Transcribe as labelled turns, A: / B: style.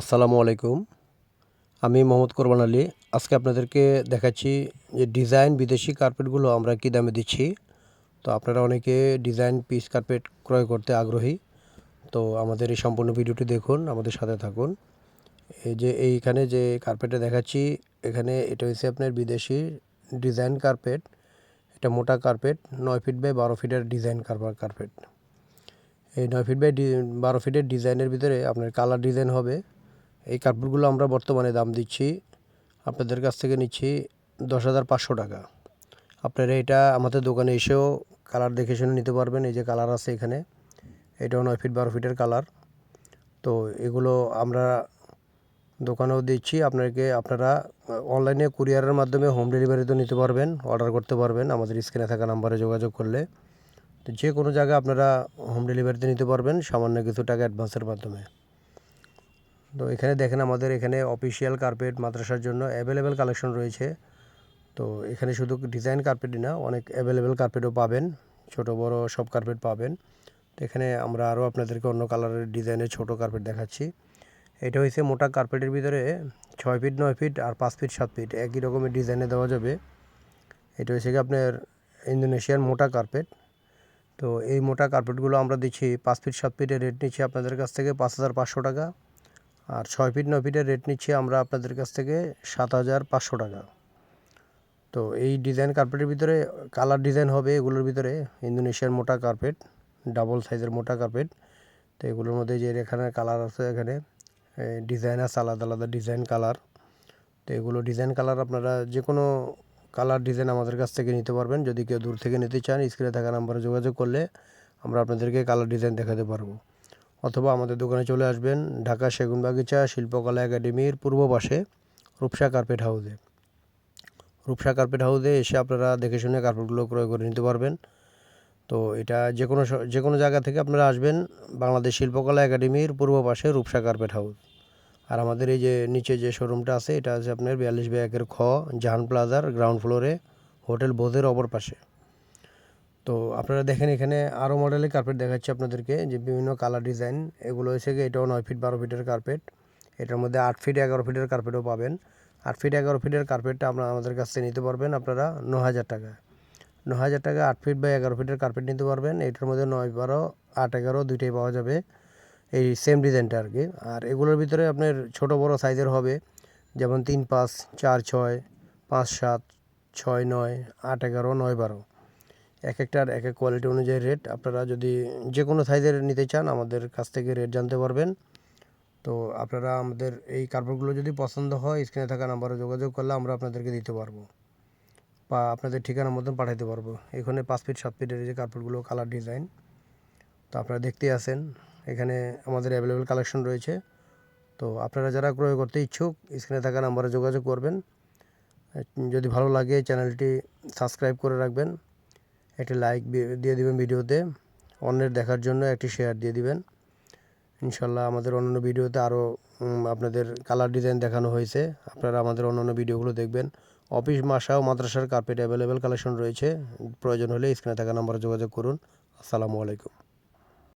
A: আসসালামু আলাইকুম। আমি মোহাম্মদ কোরবান আলী। আজকে আপনাদেরকে দেখাচ্ছি যে ডিজাইন বিদেশি কার্পেটগুলো আমরা কী দামে দিচ্ছি। তো আপনারা অনেকে ডিজাইন পিস কার্পেট ক্রয় করতে আগ্রহী। তো আমাদের এই সম্পূর্ণ ভিডিওটি দেখুন, আমাদের সাথে থাকুন। এই যে এইখানে যে কার্পেটটা দেখাচ্ছি, এখানে এটা হচ্ছে আপনার বিদেশি ডিজাইন কার্পেট। এটা মোটা কার্পেট, নয় ফিট বাই বারো ফিটের ডিজাইন কার্পেট। এই নয় ফিট বাই বারো ফিটের ডিজাইনের ভিতরে আপনার কালার ডিজাইন হবে। এই কার্পেটগুলো আমরা বর্তমানে দাম দিচ্ছি, আপনাদের কাছ থেকে নিচ্ছি দশ হাজার পাঁচশো টাকা। আপনারা এটা আমাদের দোকানে এসেও কালার দেখে শুনে নিতে পারবেন, এই যে কালার আছে এখানে। এটাও নয় ফিট, বারো ফিটের কালার। তো এগুলো আমরা দোকানেও দিচ্ছি, আপনাকে, আপনারা অনলাইনে কুরিয়ারের মাধ্যমে হোম ডেলিভারিতেও নিতে পারবেন, অর্ডার করতে পারবেন, আমাদের স্ক্রিনে থাকা নাম্বারে যোগাযোগ করলে। তো যে কোনো জায়গায় আপনারা হোম ডেলিভারিতে নিতে পারবেন, সামান্য কিছু টাকা অ্যাডভান্সের মাধ্যমে। তো এখানে দেখেন আমাদের এখানে অফিসিয়াল কার্পেট মাদ্রাসার জন্য অ্যাভেলেবেল কালেকশন রয়েছে। তো এখানে শুধু ডিজাইন কার্পেটই না, অনেক অ্যাভেলেবেল কার্পেটও পাবেন, ছোট, বড় সব কার্পেট পাবেন। তো এখানে আমরা আরও আপনাদেরকে অন্য কালারের ডিজাইনের ছোট কার্পেট দেখাচ্ছি। এটা হয়েছে মোটা কার্পেটের ভিতরে ছয় ফিট নয় ফিট আর পাঁচ ফিট সাত ফিট একই রকমের ডিজাইনে দেওয়া যাবে। এটা হয়েছে কি আপনার ইন্দোনেশিয়ার মোটা কার্পেট তো এই মোটা কার্পেটগুলো আমরা দিচ্ছি পাঁচ ফিট সাত ফিটের রেট নিচ্ছি আপনাদের কাছ থেকে পাঁচ হাজার পাঁচশো টাকা। আর ছয় ফিট, নয় ফিটের রেট নিচ্ছি আমরা আপনাদের কাছ থেকে সাত হাজার পাঁচশো টাকা। তো এই ডিজাইন কার্পেটের ভিতরে কালার ডিজাইন হবে এগুলোর ভিতরে ইন্দোনেশিয়ার মোটা কার্পেট ডাবল সাইজের মোটা কার্পেট তো এগুলোর মধ্যে যে এখানে কালার আছে এখানে ডিজাইন আছে আলাদা আলাদা ডিজাইন কালার তো এগুলো ডিজাইন কালার আপনারা যে কোনো কালার ডিজাইন আমাদের কাছ থেকে নিতে পারবেন। যদি কেউ দূর থেকে নিতে চান স্ক্রিনে থাকা নাম্বারে যোগাযোগ করলে আমরা আপনাদেরকে কালার ডিজাইন দেখাতে পারব। অথবা আমাদের দোকানে চলে আসবেন ঢাকা সেগুনবাগিচা শিল্পকলা একাডেমির পূর্ব পাশে রূপসা কার্পেট হাউসে। রূপসা কার্পেট হাউসে এসে আপনারা দেখে শুনে কার্পেটগুলো ক্রয় করে নিতে পারবেন। তো এটা যে কোনো যে কোনো জায়গা থেকে আপনারা আসবেন বাংলাদেশ শিল্পকলা একাডেমির পূর্ব পাশে রূপসা কার্পেট হাউস। আর আমাদের এই যে নিচে যে শোরুমটা আছে, এটা আছে আপনার বিয়াল্লিশ ব্যাগের খ, জাহান প্লাজার গ্রাউন্ড ফ্লোরে হোটেল বোধের অপর পাশে। তো আপনারা দেখেন এখানে আরও মডেলের কার্পেট দেখাচ্ছি আপনাদেরকে, যে বিভিন্ন কালার ডিজাইন এগুলো গিয়ে এটাও নয় ফিট বারো ফিটের কার্পেট এটার মধ্যে আট ফিট এগারো ফিটের কার্পেটও পাবেন। আট ফিট এগারো ফিটের কার্পেটটা আপনারা আমাদের কাছ থেকে নিতে পারবেন আপনারা ন হাজার টাকা। ন হাজার টাকা আট ফিট বা এগারো ফিটের কার্পেট নিতে পারবেন। এটার মধ্যে নয় বারো, আট এগারো দুইটাই পাওয়া যাবে। এই সেম ডিজাইনটা আর কি আর এগুলোর ভিতরে আপনার ছোট বড় সাইজের হবে। যেমন তিন পাঁচ, চার ছয়, পাঁচ সাত, ছয় নয়, আট এগারো, নয় বারো। এক একটার এক এক কোয়ালিটি অনুযায়ী রেট আপনারা যদি যে কোনো সাইজের নিতে চান আমাদের কাছ থেকে রেট জানতে পারবেন। তো আপনারা আমাদের এই কার্পেটগুলো যদি পছন্দ হয় স্ক্রিনে থাকা নাম্বারে যোগাযোগ করলে আমরা আপনাদেরকে দিতে পারব। বা আপনাদের ঠিকানার মতন পাঠাতে পারব। এখানে পাঁচ ফিট সাত ফিটের যে কার্পেটগুলো কালার ডিজাইন তো আপনারা দেখতেই আছেন, এখানে আমাদের অ্যাভেলেবেল কালেকশন রয়েছে। তো আপনারা যারা ক্রয় করতে ইচ্ছুক স্ক্রিনে থাকা নাম্বারে যোগাযোগ করবেন। যদি ভালো লাগে চ্যানেলটি সাবস্ক্রাইব করে রাখবেন। একটি লাইক দিয়ে দিবেন ভিডিওতে। অন্যের দেখার জন্য একটি শেয়ার দিয়ে দিবেন। ইনশাল্লাহ আমাদের অন্যান্য ভিডিওতে আরও আপনাদের কালার ডিজাইন দেখানো হয়েছে। আপনারা আমাদের অন্যান্য ভিডিওগুলো দেখবেন। অফিস মাসা ও মাদ্রাসার কার্পেট অ্যাভেলেবেল কালেকশন রয়েছে। প্রয়োজন হলে স্ক্রিনে থাকা নম্বরে যোগাযোগ করুন। আসসালামু আলাইকুম।